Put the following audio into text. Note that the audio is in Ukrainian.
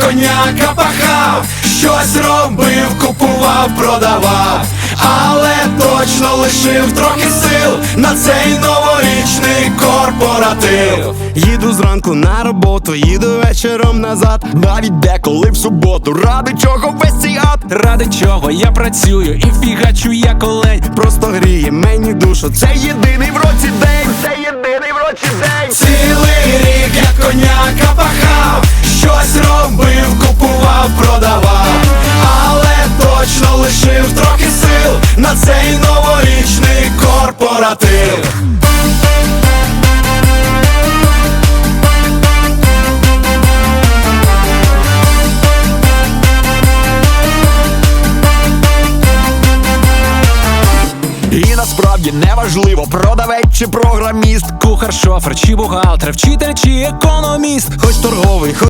коняка пахав, щось робив, купував, продавав, але точно лишив трохи сил на цей новорічний корпоратив. Їду зранку на роботу, їду вечором назад, навіть деколи в суботу. Ради чого весь цей ад Ради чого я працюю і фігачу я колень просто гріє мені душу. Це єдиний в році день, лишив трохи сил на цей новорічний корпоратив. І насправді неважливо, продавець чи програміст, Кухар, шофер чи бухгалтер, вчитель чи економіст хоч торговий, хоч